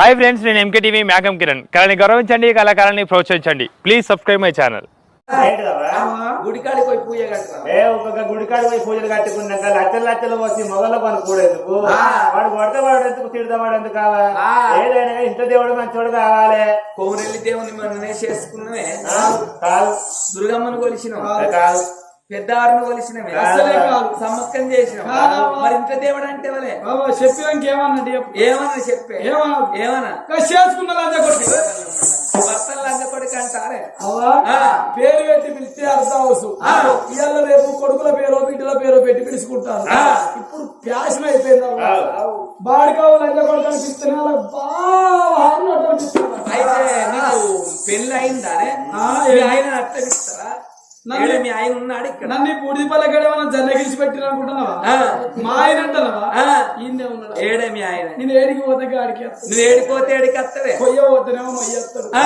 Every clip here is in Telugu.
హాయ్ ఫ్రెండ్స్ నేను ఎంకే టీవీ మేకం కిరణ్. కళని గౌరవించండి కళాకారాన్ని ప్రోత్సహించండి. Please subscribe my channel. పోయి పూజ కట్టరా ఏ ఒక్కొక్క గుడికాడు పోయి పూజలు కట్టుకున్నాక లచ్చలు లచ్చలు ఆ. వాడు కొడితే వాడు ఎందుకు కావాలి. ఏదైనా ఇంట్లో దేవుడు మంచోడు కావాలి. కోమరెల్లి దేవుని ఆ, కాదు. దుర్గమ్మను కాదు. అసలే కాదు. సమ్మక్కం చేసినాం. మరి ఇంత దేవుడు అంటే వలే చెప్పు. ఏమన్నా చెప్పే ఏమన్నా ఏమన్నా చేసుకున్న భర్తలు కొడుకు అంటారే ఆ. పేరు పెట్టి పిలిస్తే అర్థం అవసు ఆ. ఇవాళ రేపు కొడుకుల పేరు బిడ్డల పేరు పెట్టి పిలుచుకుంటారు. ఇప్పుడు ప్యాషన్ అయిపోయింది. బాడికావు లంచ కొడుకు అనిపిస్తేనే వాళ్ళకి బాగా. అయితే నీకు మీ ఏ- ఆయన ఏడ మీ ఆయన ఉన్నాడు ఇక్కడ నన్ను బూడిది పల్లెక్కడ మనం జన్న గిలిచి పెట్టిన అనుకుంటున్నావా ఆ. మా ఆయన అంటున్నావా. ఈయనే ఉన్నాడు ఏడే మీ ఆయన నేను ఏడికి పోతే వస్తాడు. నువ్వు ఏడిపోతే ఏడికి వస్తవే కొయ్య పోతేనేమో మొయ్య ఆ.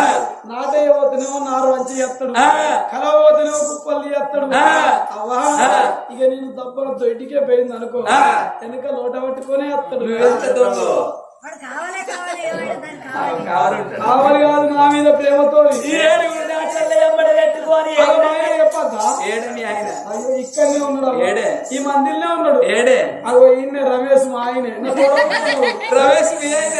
నాటయ్య పోతేనేమో నారు వంచి ఆ. కల పోతేనేమో కుప్పల్లి ఆ. అవ్వా ఆ. ఇక నేను దప్పన దొడ్డికే పోయింది అనుకో ఆ. వెనక లోట పట్టుకొని వాడు కావాలే కాదు నా మీద ప్రేమతో ఈ చెప్పద్దా? ఏడు మీ ఆయన అయ్యో ఇక్కడనే ఉన్నాడు. ఏడే? ఈ మందిర్నే ఉన్నాడు. ఏడే? అగో ఈయన రమేష్ మా ఆయనే. ప్రవేశ్ మీ ఆయన.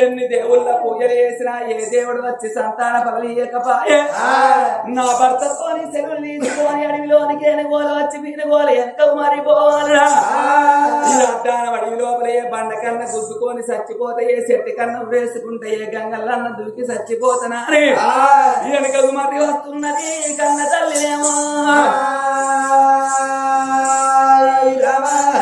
ఎన్ని దేవుళ్ళ పూజలు చేసినా ఏ దేవుడు వచ్చి సంతాన పగలియకపాయే నా భర్తతోని సెలవులు తీసుకొని అడవిలోనికి ఎనుగోలు వచ్చి పీనుగోలు వెనక మారిపోవాలరా ఈ అడ్డానం అడవి లోపల ఏ బండ కన్నా గుద్దుకొని చచ్చిపోతే ఏ చెట్టు కన్నా వేసుకుంటే ఏ గంగల్లన్న దూకి చచ్చిపోతున్నారే? వెనకకు మరి వస్తున్నది కన్న తల్లినేమో.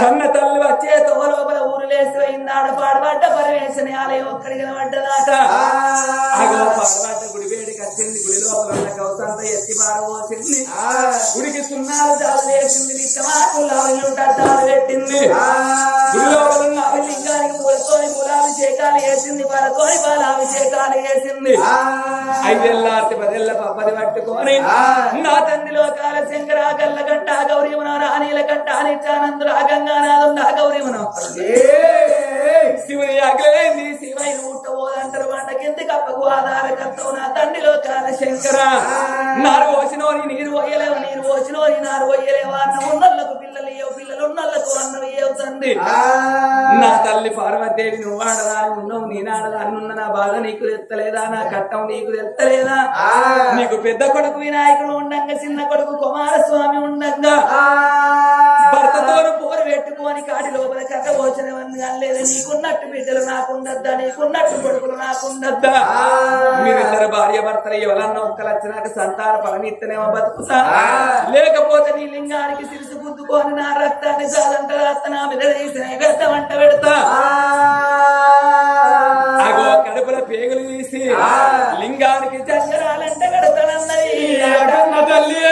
కన్న తల్లి వచ్చే తో లోపల ఊరు లేసి పోయిందాడ పాడబడ్డ పరమేశ్వని ఆలయం ఒక్కడి కనబడ్డదాట. పాడబడ్డ గుడి వేడికి వచ్చింది. గుడి లోపల ఉన్న కౌసంత ఎత్తి పారబోసింది గుడికి సున్నాలు దాలు వేసింది. నిత్యమాకులు పెట్టింది. గుడి లోపల ఉన్న పూలాభిషేకాలు వేసింది పరతోని పాలాభిషేకాలు వేసింది. ఐదెల్లార్తి పదెల్ల పప్పది పట్టుకొని నా తండ్రి లోకాల శంకర కల్ల కంట గౌరీమన రాణీల కంట నిత్యానందుడు గంగానాథం నా గౌరీమనం శివుని అగలేంది శివై ముట్టబోదంటారు వంట కింది కప్పకు ఆధారకర్తవు నా తండ్రి లోకాల శంకర నారు పోసినోని నీరు పోయలేవు నీరు పోసినోని నారు పోయలేవు అన్న ఉన్నళ్ళకు పిల్లలు ఇయ్యవు పిల్లలు ఉన్నళ్ళకు అన్నం ఇయ్యవు తండ్రి. నా తల్లి పార్వతీదేవి నువ్వు ఆడదాని ఉన్నావు నేను ఆడదాని ఉన్న నా బాధ నీకు తెత్తలేదా నా కట్టం నీకు తెత్తలేదా నీకు పెద్ద కొడుకు వినాయకుడు ఉండంగా చిన్న కొడుకు కుమారస్వామి ఉండంగా. భర్తతో పోరు పెట్టుకొని కాడి లోపల కథ భోజనమని అనలేదు నీకున్నట్టు బిడ్డలు నాకుండద్దా? నీకున్నట్టు కొడుకులు నాకుండద్దా? మీరిద్దరు భార్య భర్తలు ఎవరన్నా ఒక్కలు వచ్చినాక సంతాన ఫలనిత్తనేమో బతుకుతా? లేకపోతే నీ లింగానికి సిరిసి గుద్దుకొని నా రక్తాన్ని చాలంట రక్త నా మీద అంట పెడతా? లింగానికి చంద్రాలంట కడతానన్నది. తల్లి.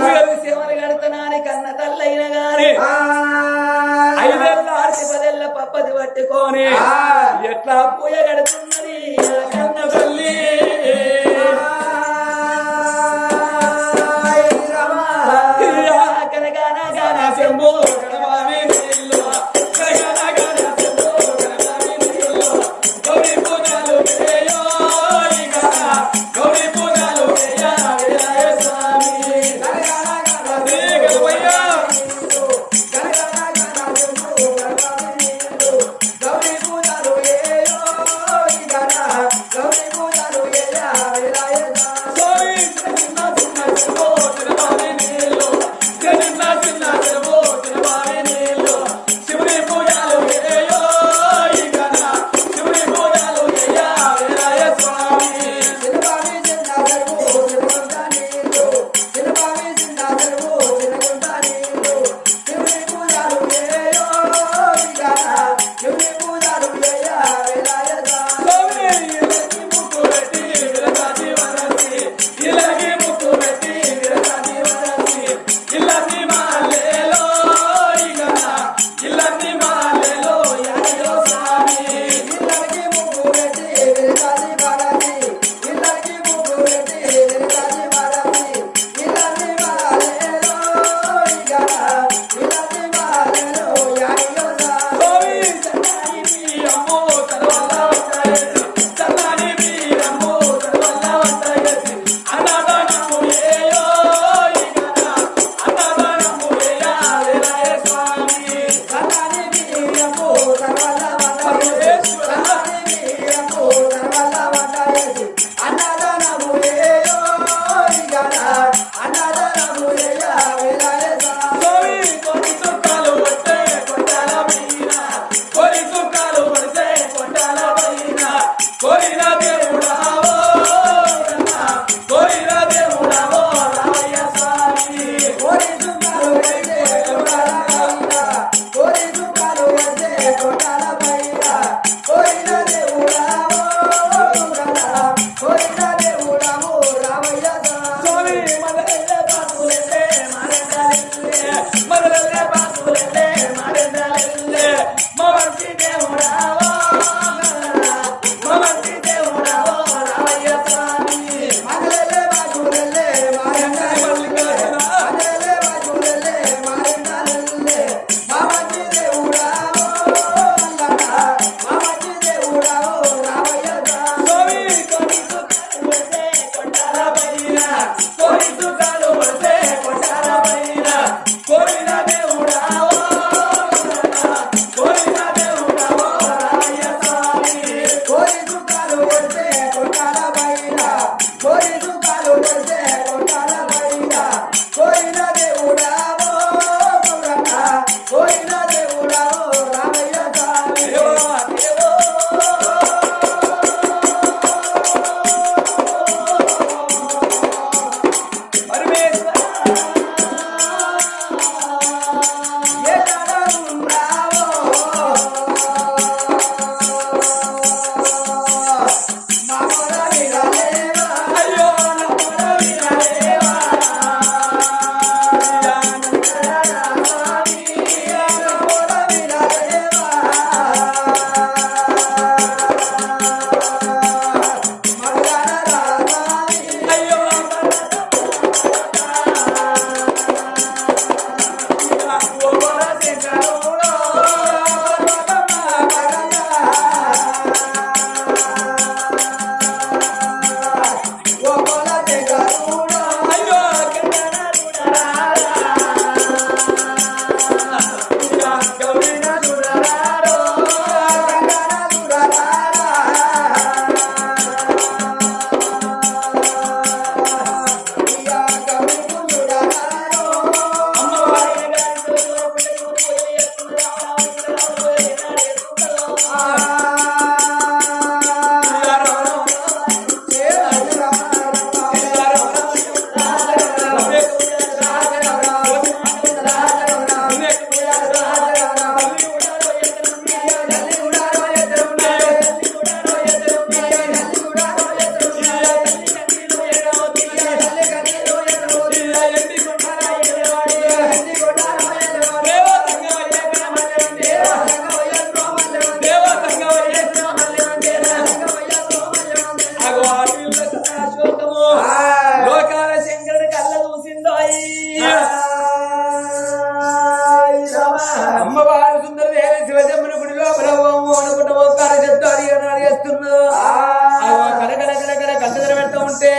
ముయలు శివలు కడతనాని కన్న తల్లైన గాని. ఐదేళ్ళ ఆర్తి పదేళ్ళ పప్పది పట్టుకొని ఎట్లా పూయ కడుతున్నది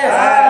పెడతా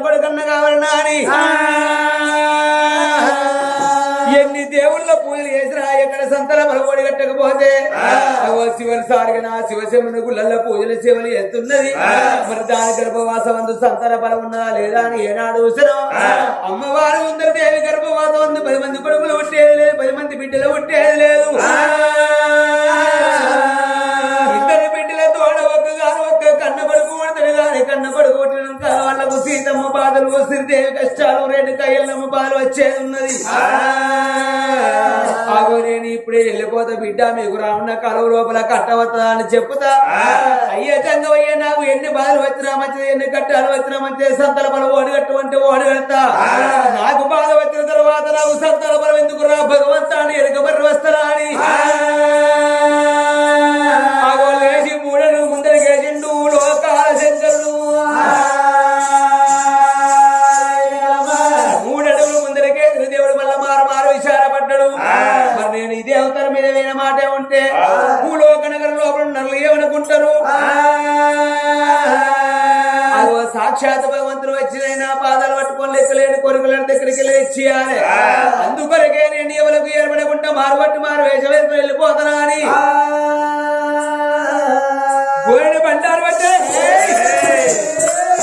కొడుకన్న కావాలన్నా అని ఎన్ని దేవుళ్ళ పూజలు చేసినా ఎక్కడ సంతల మరొకటి కట్టకపోతే శివని సారిగా శివశివుని గుళ్ళల్లో పూజలు శివని ఎత్తున్నది. మరి దాని గర్భవాసం అందు సంతాన బలం ఉన్నదా లేదా అని ఏనాడు చూసినా అమ్మవారు ఉందరు దేవి గర్భవాసం ఉంది పది మంది కొడుకులు పుట్టేది లేదు పది మంది బిడ్డలు పుట్టేది లేదు. రెండు కయ్యలమ్మ బాధలు వచ్చేది ఉన్నది. ఆగో నేను ఇప్పుడే వెళ్ళిపోతా బిడ్డ మీకు రావున్న కలవ లోపల కట్టవద్దా అని చెప్పుతా అయ్యే చంగవయ్య నాకు ఎన్ని బాధలు వచ్చినా మంచిది ఎన్ని కట్టాలు వచ్చినా మంచిది సంతల బలం ఓడి కట్టమంటే ఓడి కడతా. నాకు బాధ వచ్చిన తర్వాత నాకు సంతల బలం ఎందుకు రా భగవంతా అని వస్తారా అని. సాక్షాత్ భగవంతుడు వచ్చిన నా పాదాలు పట్టుకొని లెక్కలేని కోరికలను దగ్గరికి లేచియాలి. అందుకొరకే నేను ఎవరికి ఏర్పడకుండా మారుబట్టి మారు వేషం వేసుకుని వెళ్ళిపోతానా అని. గోరెడు పట్టే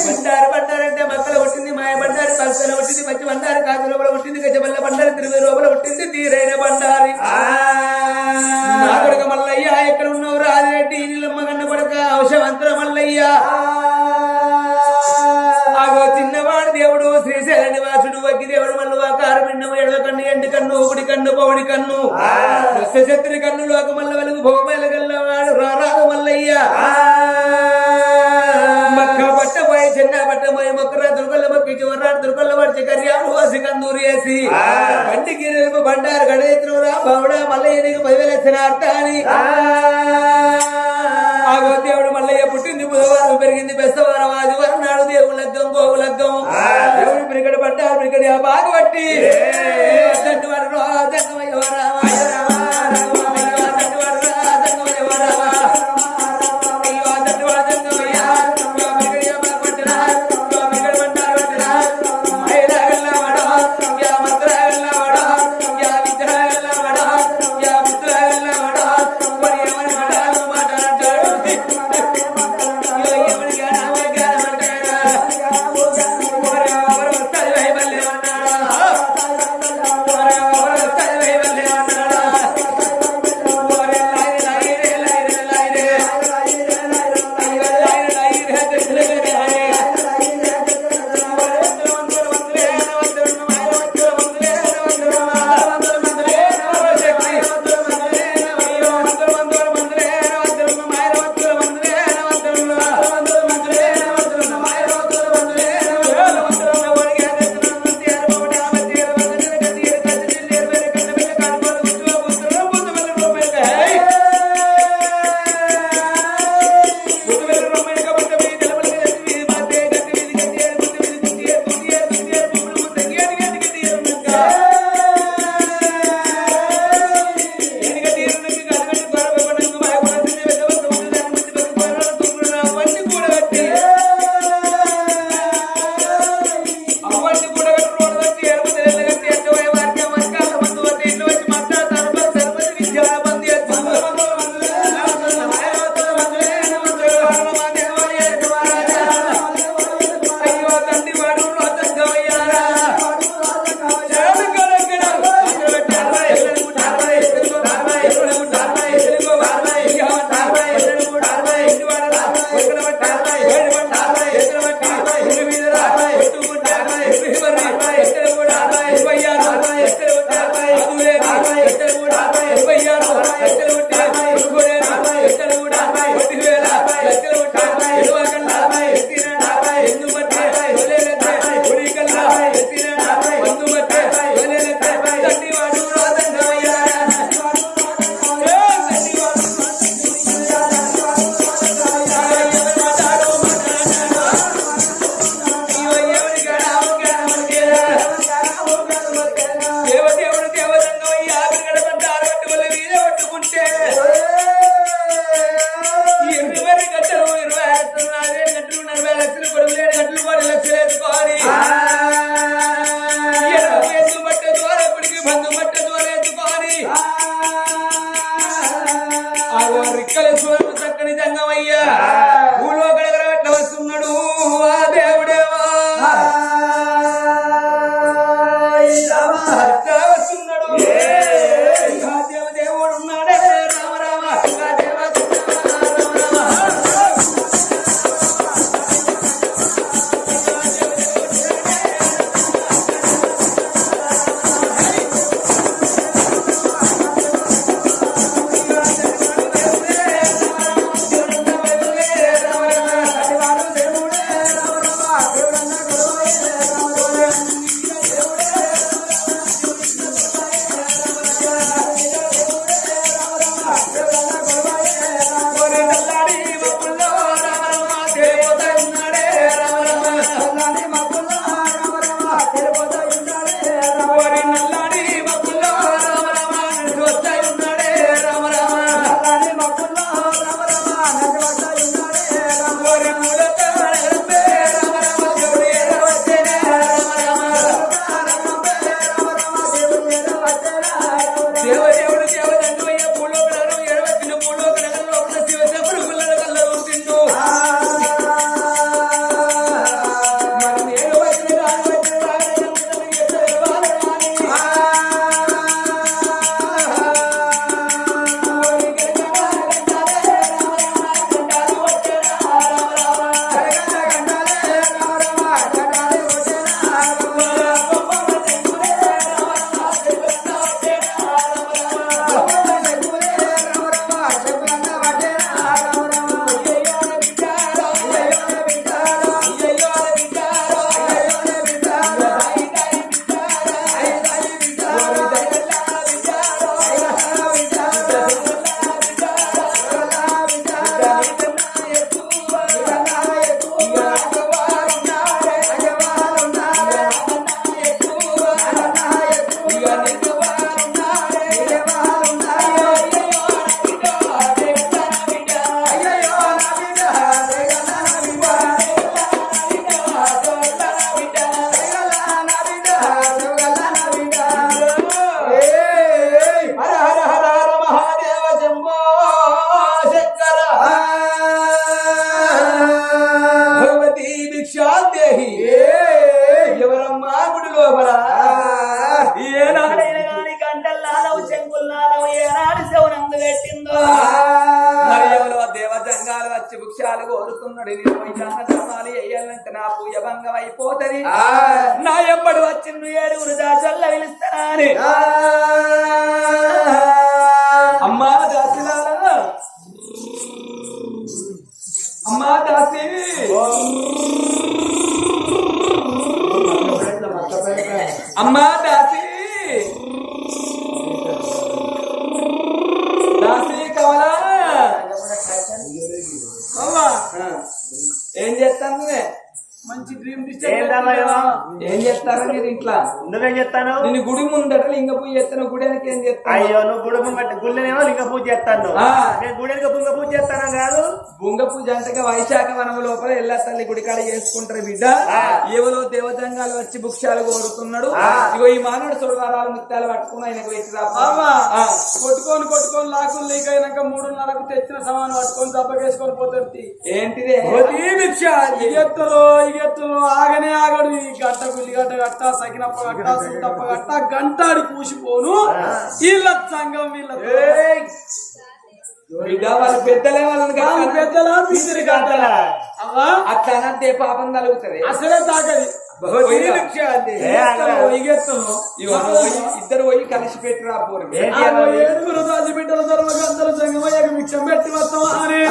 బండారు బండారంటే మక్కలు పుట్టింది మాయ బండారు పక్కన పుట్టింది మంచి బండారు కాదు లోపల పుట్టింది గజబల్ల బండారు తిరుగు లోపల పుట్టింది తీరైన బండారి నా కొడుక మల్లయ్య ఎక్కడ ఉన్నావు రాజిరెడ్డి? నీళ్ళమ్మ కన్న కొడుక అవశవంతుల మల్లయ్య. దేవుడు మల్లు ఆకారం మిన్నము ఎడవ కన్ను ఎండు కన్ను ఒకటి కన్ను పౌడి కన్ను. శత్రి కన్ను లోక మల్ల వెలుగు భోగమేల గల్లవాడు రారాదు మల్లయ్య. మక్క చిన్న పట్ట పోయి మొక్కరా దుర్గొల్ల మొక్కి చివరాడు దుర్గొల్ల పడిచి కర్యాలు వాసి కందూరు వేసి బండికి రేపు బండారు గడెత్తురా బావుడా మల్లయ్య నీకు పదివేలు ఇచ్చిన అర్థాన్ని ఆగో దేవుడు మల్లయ్య పుట్టింది బుధవారం పెరిగింది బెస్తవారం ఆదివారం. పిరికడ పడ్డారు దేవజంగాలు వచ్చి వృక్షాలు కోరుతున్నాడు నేను ధర్మాలు వేయాలంటే నా పూజ భంగం అయిపోతది. నా ఎంబడి వచ్చి నువ్వు ఏడుగురు దాసల్ల పిలుస్తానని అమ్మా దాసిలారా. అమ్మా దాసి. అమ్మా ఇంట్లో నువ్వేం చెప్తాను నేను గుడి ముందట లింగ పూజ చేస్తాను గుడానికి ఏం చేస్తాను అయ్యో నువ్వు గుడి ముంగట గుళ్ళనేమో లింగ పూజ చేస్తాను. నేను గుడికి బుంగ పూజ చేస్తాను కాదు? బుంగ పూజ అంటే వైశాఖ వనం లోపల ఎల్ల తల్లి గుడికాడ చేసుకుంటారు బిడ్డ. ఎవరో దేవతంగాలు వచ్చి భుక్షాలు కోరుతున్నాడు. ఇగో ఈ మానవుడు సుడవారాలు ముత్యాలు పట్టుకుని ఆయనకు కొట్టుకొని కొట్టుకొని లాక్కుని లీక్ అయినాక మూడున్నరకు తెచ్చిన సామాను పట్టుకొని దెబ్బకేసుకొని పోతుంది ఏంటిదే? ఇగెత్తులు ఇగెత్తులు ఆగనే ఆగడు. ఈ గట్ట గుల్లి గట్ట గట్ట సకినప్ప గట్ట సుట్టప్ప గట్ట గంటాడి కూసిపోను వీళ్ళ సంఘం వీళ్ళ వాళ్ళు పెద్దలే వాళ్ళని పెద్దలా పాపం కలుగుతుంది అసలే తాకది. ఇద్దరు పోయి కలిసి పెట్టి రాపోరు ఏడుగురు రాజు బిడ్డల తర్వాత గంటలు పెట్టి వస్తాం అని?